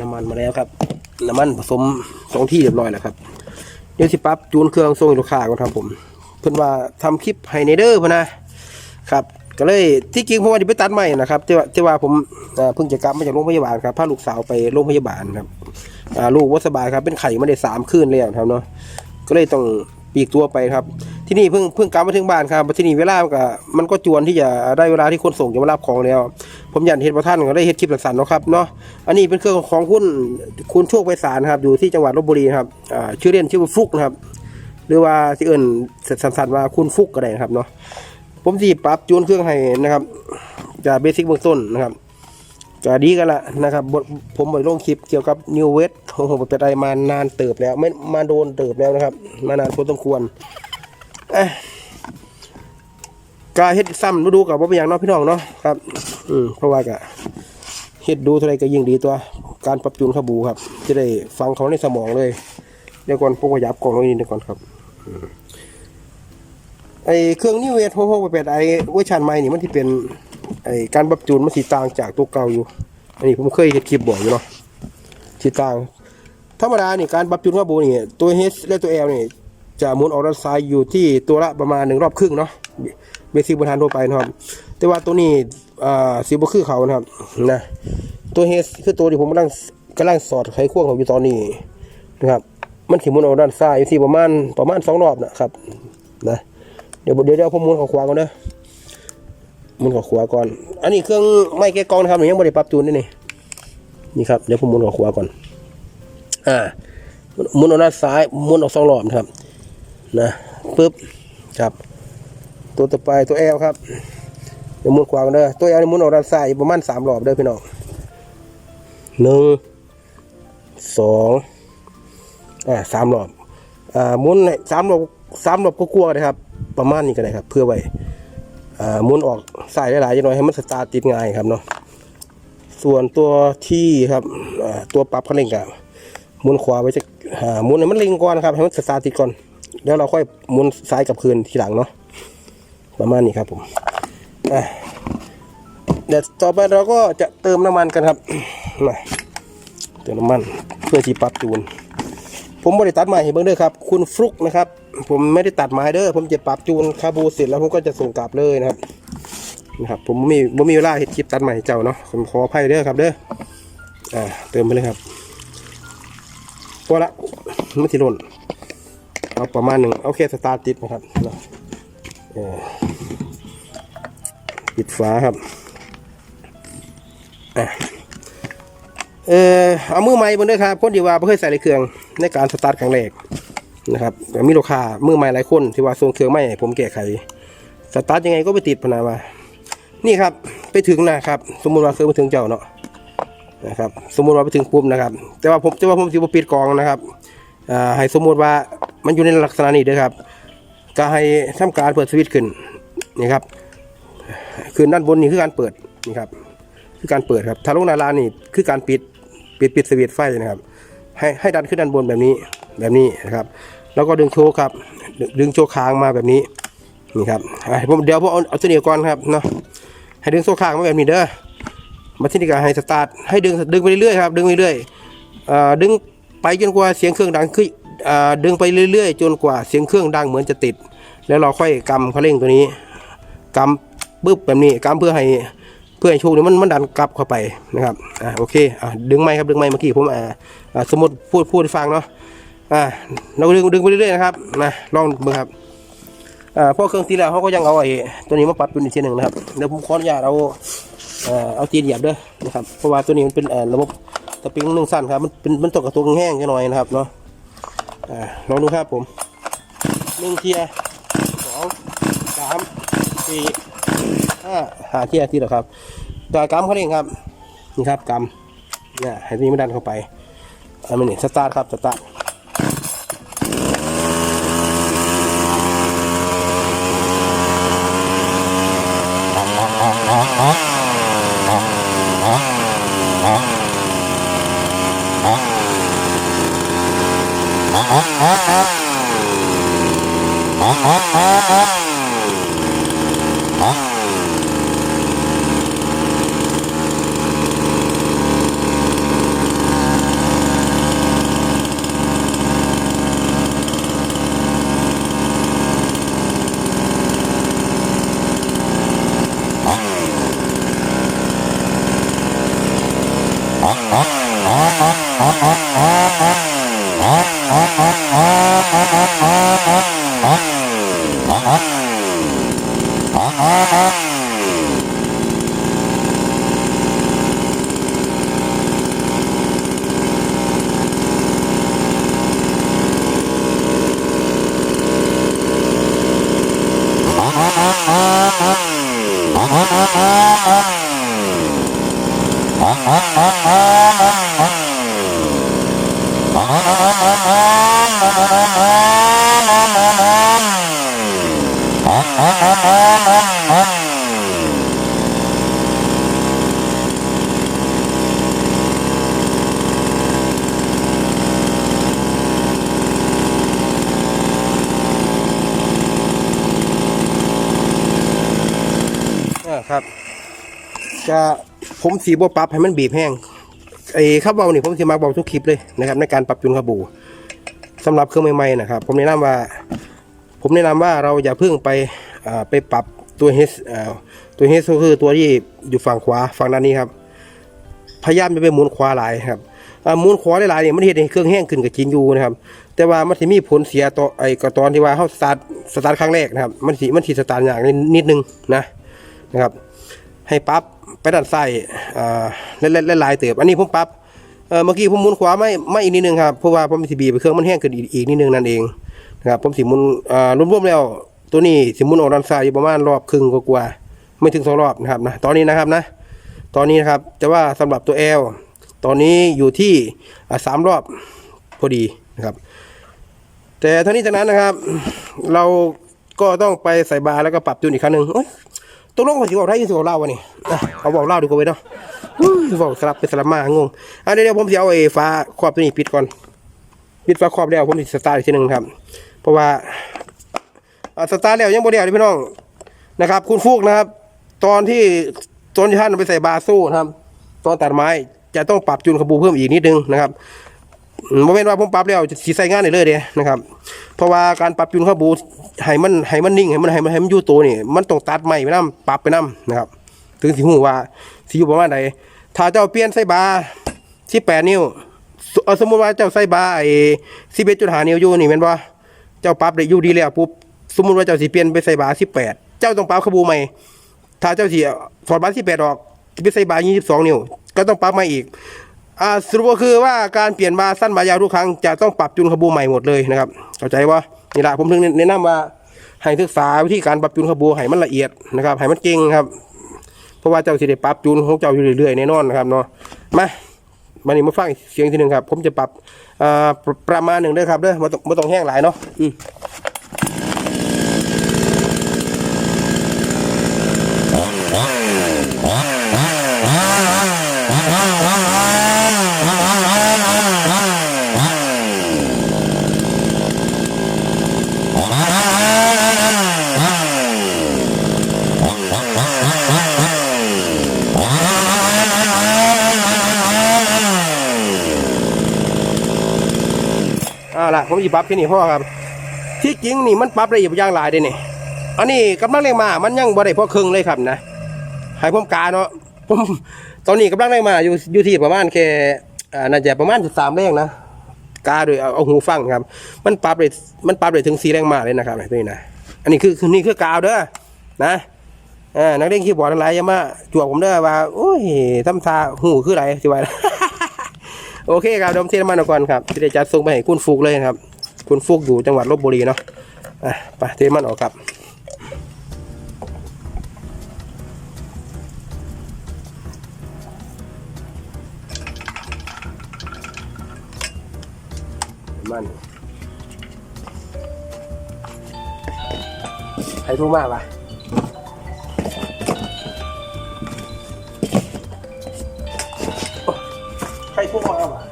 น้ำมันมาแล้วครับ น้ำมันผสมสองที่เรียบร้อยแล้วครับเดี๋ยวสิปรับจูนเครื่องส่งให้ลูกค้าก่อนครับผม เพิ่อนว่าทำคลิปให้ในเด้อพะนะครับ ก็เลยที่จริงผมว่าจะไปตัดใหม่นะครับที่ว่าที่ว่าผมเพิ่งจะกลับมาจากโรงพยาบาลครับพาลูกสาวไปโรงพยาบาลครับลูกว่าสบายครับเป็นไข้มาได้สามคืนแล้วครับเนาะก็เลยต้องปีกตัวไปครับ ที่นี่เพิ่งเพิ่งกลับมาถึงบ้านครับที่นี่เวลามันก็มันก็จวนที่จะได้เวลาที่คนส่งจะมารับของแล้ว ผมอยากเห็นพระท่านก็ได้เฮ็ดคลิปสั้นๆเนาะครับเนาะอันนี้เป็นเครื่องของคุณคุณโชคไพศาลครับอยู่ที่จังหวัดลบบุรีครับอ่าชื่อเล่นชื่อว่าฟุกนะครับ หรือว่าที่เอิ่นสั้นๆว่าคุณฟุกก็ได้ครับเนาะผมสิปรับจูนเครื่องให้นะครับจากเบสิกเบื้องต้นนะครับก็ดีกันละนะครับผมไปลงคลิปเกี่ยวกับ New w e s t ของผมเป็นอะไรมานานเติบแล้ว ไม่มาโดนเติบแล้วนะครับ มานานพอสมควรเอ้ย กาเฮ็ดซ้ำดูกับว่าเป็นอย่างน้องพี่น้องเนาะครับอืมเพราะว่ากะเฮ็ดดูเท่าไรก็ยิ่งดีตัว การปรับจูนขบูครับจะได้ฟังเขาในสมองเลยเดี๋ยวก่อนผมขยับกล่องลงนิดนึงก่อนครับอืมไอเครื่องนิเวศหกหกแปดไอเวอร์ชันใหม่นี่มันที่เป็นไอการปรับจูนมันสีต่างจากตัวเก่าอยู่ อันนี้ผมเคยเห็นคลิปบอกอยู่เนาะสีต่างธรรมดานี่การปรับจูนขบูนี่ตัว H และตัว L นี่จะหมุนออกด้านซ้ายอยู่ที่ตัวละประมาณหนึ่งรอบครึ่งเนาะ เบสิกบนทานทั่วไปนะครับ แต่ว่าตัวนี้อ่าสีบคือเขานะครับนะตัว H คือตัวที่ผมกำลังกำลังสอดไขควงของอยู่ตอนนี้นะครับ มันสิมุนออกด้านซ้ายอยู่ที่ประมาณประมาณสองรอบนะครับนะเดี๋ยวเดี๋ยวเดี๋ยวผมมุนเของขวาก่อนนะมุนเขอขวาก่อน อันนี้เครื่องไม้แก้กรองนะครับยังไม่ได้ปรับจูนนี่นี่นี่ครับเดี๋ยวผมมุนเขอขวาก่อน อ่ามุนออกด้านซ้ายมุนออกสองรอบนะครับ นะปึ๊บครับ ตัวต่อไปตัวแอลครับเดี๋ยวมุนขวากันเด้อตัวแอลนี่มุนออกด้านซ้ายประมาณสามรอบเด้อพี่น้องหนึ่งสองอ่าสามรอบอ่ามุนให้สามรอบสามรอบก็กลัวๆเลยครับ ประมาณนี้ก็ได้ครับ เพื่อไว้อ่ามุนออกซ้ายหลายๆจังหน่อยให้มันสตาร์ติดง่ายครับเนาะส่วนตัวที่ครับตัวปรับคันเร่งกับมุนขวาไว้จะอ่ามุนให้มันเล็งก่อนครับให้มันสตาร์ติดก่อน แล้วเราค่อยมุนซ้ายกลับคืนทีหลังเนาะ ประมาณนี้ครับผมเดี๋ยวต่อไปเราก็จะเติมน้ำมันกันครับมาเติมน้ำมันเพื่อที่ปรับจูน ผมบริตัดใหม่ให้เบิ่งเด้อครับ คุณฟลุกนะครับ ผมไม่ได้ตัดไม้เด้อผมจะปรับจูนคาบูเสร็จแล้วผมก็จะส่งกลับเลยนะครับนะครับผมบ่มีผมมีเวลาเห็ดคลิปตัดใหม่เจ้าเนาะผมขออภัยเด้อครับเด้ออ่าเติมไปเลยครับพอละไม่ติดหล่นเอาประมาณหนึ่งเอาแค่สตาร์ติดนะครับเนาะเออ ปิดฝาครับอะเออเอามือใหม่บนด้วยครับคนที่ว่าไม่เคยใส่ในเครื่องในการสตาร์ทครั้งแรกนะครับแต่มีลูกค้ามือใหม่หลายคนที่ว่าส่งเครื่องไม่ให้ผมแก้ไขสตาร์ทยังไงก็ไปติดพนาว่านี่ครับไปถึงนะครับ สมมุติว่าเครื่องไปถึงเจ้าเนาะนะครับสมมุติว่าไปถึงปุ๊บนะครับ แต่ว่าผมแต่ว่าผมสิบปิดกองนะครับอ่าให้สมมุติว่ามันอยู่ในลักษณะนี้ด้อครับ ก็ให้ทำการเปิดสวิตช์ขึ้นนี่ครับ ขึ้นด้านบนนี่คือการเปิดนี่ครับคือการเปิดครับถ้าลงหนาลานี่คือการปิดปิดปิดสวิตไฟนะครับ ให้ให้ดันขึ้นด้านบนแบบนี้แบบนี้นะครับ แล้วก็ดึงโชว์ครับ ดึงดึงโชว์ค้างมาแบบนี้นี่ครับผมเดี๋ยวผมเอาเอาเสนียก่อนครับเนาะให้ดึงโชว์ค้างมาแบบนี้เด้อมาที่นี่ก็ให้สตาร์ทให้ดึงดึงไปเรื่อยๆครับดึงไปเรื่อยดึงไปจนกว่าเสียงเครื่องดังขึ้นเอ่อดึงไปเรื่อยๆ จนกว่าเสียงเครื่องดังเหมือนจะติด แล้วเราค่อยกำคันเร่งตัวนี้กำ ปึ๊บแบบนี้กำเพื่อให้เพื่อให้โชคนี้มันมันดันกลับเข้าไปนะครับอ่าโอเคอ่าดึงไม้ครับดึงไม้เมื่อกี้ผมอ่าอ่าสมมติพูดพูดให้ฟังเนาะอ่าเราก็ดึงดึงไปเรื่อยๆนะครับนะลองดูครับอ่าพวกเครื่องตีแล้วเขาก็ยังเอาไอ้ตัวนี้มาปรับเป็นอีกทีหนึ่งนะครับเดี๋ยวผมขออนุญาตเอาเอ่อเอาตีนเหยียบเด้อนะครับเพราะว่าตัวนี้มันเป็นเอ่อระบบสปริงหนึ่งสั้นครับมันเป็นมันตกกับตัวแห้งแค่หน่อยนะครับเนาะอ่าลองดูครับผมหนึ่งเทียสองสามสี่ ห้าหาเทียที่หรอครับตัวกำเขาเองครับนี่ครับกำเนี่ยให้นี่มันดันเข้าไปอันนี้สตาร์ทครับสตาร์ท อ่าครับ จะผมสีบวปรับให้มันบีบแห้งไอ้ข้าวเบานี่ผมสีมักเบาทุกคลิปเลยนะครับในการปรับจูนขบู สำหรับเครื่องใหม่ๆนะครับ ผมแนะนำว่า ผมแนะนำว่าเราอย่าเพิ่งไปไปปรับตัวเฮสตัวเฮสก็คือตัวที่อยู่ฝั่งขวาฝั่งด้านนี้ครับพยายามจะไปหมุนขวาหลายครับหมุนขวาหลายๆเนี่ยมันเห็นให้เครื่องแห้งขึ้นกับจริงอยู่นะครับ แต่ว่ามันจะมีผลเสียต่อไอ้ก็ตอนที่ว่าเขาสตาร์ทสตาร์ทครั้งแรกนะครับ มันสิมันสิสตาร์ทอย่างนิดนึงนะนะครับ ให้ปรับไปด้านซ้ายอ่เล่นเล่นลายเติบ อันนี้ผมปรับ เอ่อเมื่อกี้ผมหมุนขวาไม่ไม่อีกนิดนึงครับเพราะว่าผมสิบีบไปเครื่องมันแห้งขึ้นอีกอีกนิดนึงนั่นเองนะครับผมสิหมุนอ่ารวมๆแล้ว ตัวนี้สิหมุนออกด้านซ้ายอยู่ประมาณรอบครึ่งกว่าๆไม่ถึงสองรอบนะครับนะตอนนี้นะครับนะ ตอนนี้นะครับจะว่าสำหรับตัว L ตอนนี้อยู่ที่สามรอบพอดีนะครับ แต่ทั้งนี้ทั้งนั้นนะครับ เราก็ต้องไปใส่บาร์แล้วก็ปรับจูนอีกครั้งหนึ่งโอ๊ย ตกลงว่าสิบอกได้ยังสิบอกเล่าวะนี่อะเอาบอกเล่าดีกว่าเว้ยเนาะอุ้ยบอกสลับไปสลับมางงอันเดี๋ยวผมจะเอาไอ้ฟ้าครอบตัวนี้ปิดก่อน ปิดฟ้าครอบแล้วผมจะสตาร์ทอีกทีหนึ่งครับ เพราะว่าอ่าสตาร์ทแล้วยังบ่ได้เลยพี่น้องนะครับ คุณฟุกนะครับ ตอนที่ตอนที่ท่านไปใส่บาสู้นะครับ ตอนตัดไม้จะต้องปรับจูนขบูเพิ่มอีกนิดนึงนะครับโมเมนต์ว่าผมปรับแล้วจะสีใส่งานได้เลยเด้นะครับ เพราะว่าการปรับจูนขบู ให้มันให้มันนิ่งให้มันให้มันให้มันอยู่ตัวนี่มันต้องตัดใหม่ไปนํปรับไปนํนะครับ ถึงสิหูว่าสิอยู่ประมาณใดถ้าเจ้าเปลี่ยนใส่บาร์ที่แปดนิ้วสเอาสมมติว่าเจ้าใส่บาร์ไอ้สิบเอ็ดจุดหานิ้วอยู่นี่แม่นบ่เจ้าปรับได้อยู่ดีแล้วปุ๊บสมมติว่าเจ้าสิเปลี่ยนไปใส่บาร์สิบแปดเจ้าต้องปรับขบูใหม่ ถ้าเจ้าสิถอดบาร์สิบแปดออกไปใส่บาร์ยี่สิบสองนิ้วก็ต้องปรับใหม่อีกอ่าสรุปก็คือว่าการเปลี่ยนบาร์สั้นบาร์ยาวทุกครั้งจะต้องปรับจูนขบูใหม่หมดเลยนะครับเข้าใจว่า นี่แหละผมถึงแนะนำว่าให้ศึกษาวิธีการปรับจูนขบูให้มันละเอียดนะครับให้มันเก่งครับ เพราะว่าเจ้าสิได้ปรับจูนของเจ้าอยู่เรื่อยๆแน่นอนนะครับเนาะมามานี่มาฟังเสียงทีหนึ่งครับ ผมจะปรับประมาณหนึ่งเด้อครับเด้อมาต้องมาต้องแห้งหลายเนาะอืม เอ่า ละผมจะปรับแค่นี้พ่อครับ ที่จริงนี่มันปรับได้อีกอย่างหลายเด้นี่อันนี้กำลังแรงมามันยังบ่ได้พอครึ่งเลยครับนะให้ผมกาเนาะผมตอนนี้กำลังแรงมาอยู่อยู่ที่ประมาณแค่น่าจะประมาณสามแรงนะกาโดยเอาเอาหูฟังครับ มันปรับได้มันปรับได้ถึงสี่แรงมาเลยนะครับนี่นะอันนี้คือคือนี่คือกาวเด้อนะอ่านักเล่นคีย์บอร์ดอะไรยามาจวกผมเด้อว่าโอ้ยทำตาหูคืออะไรสิว่า โอเคครับดมเทน้ำมันก่อนครับที่ได้จัดส่งไปให้คุณฟุกเลยครับ คุณฟุกอยู่จังหวัดลบบุรีเนาะอะไปเทน้ำมันออกครับมันใครรู้มากปะ ใครพวกมาปะ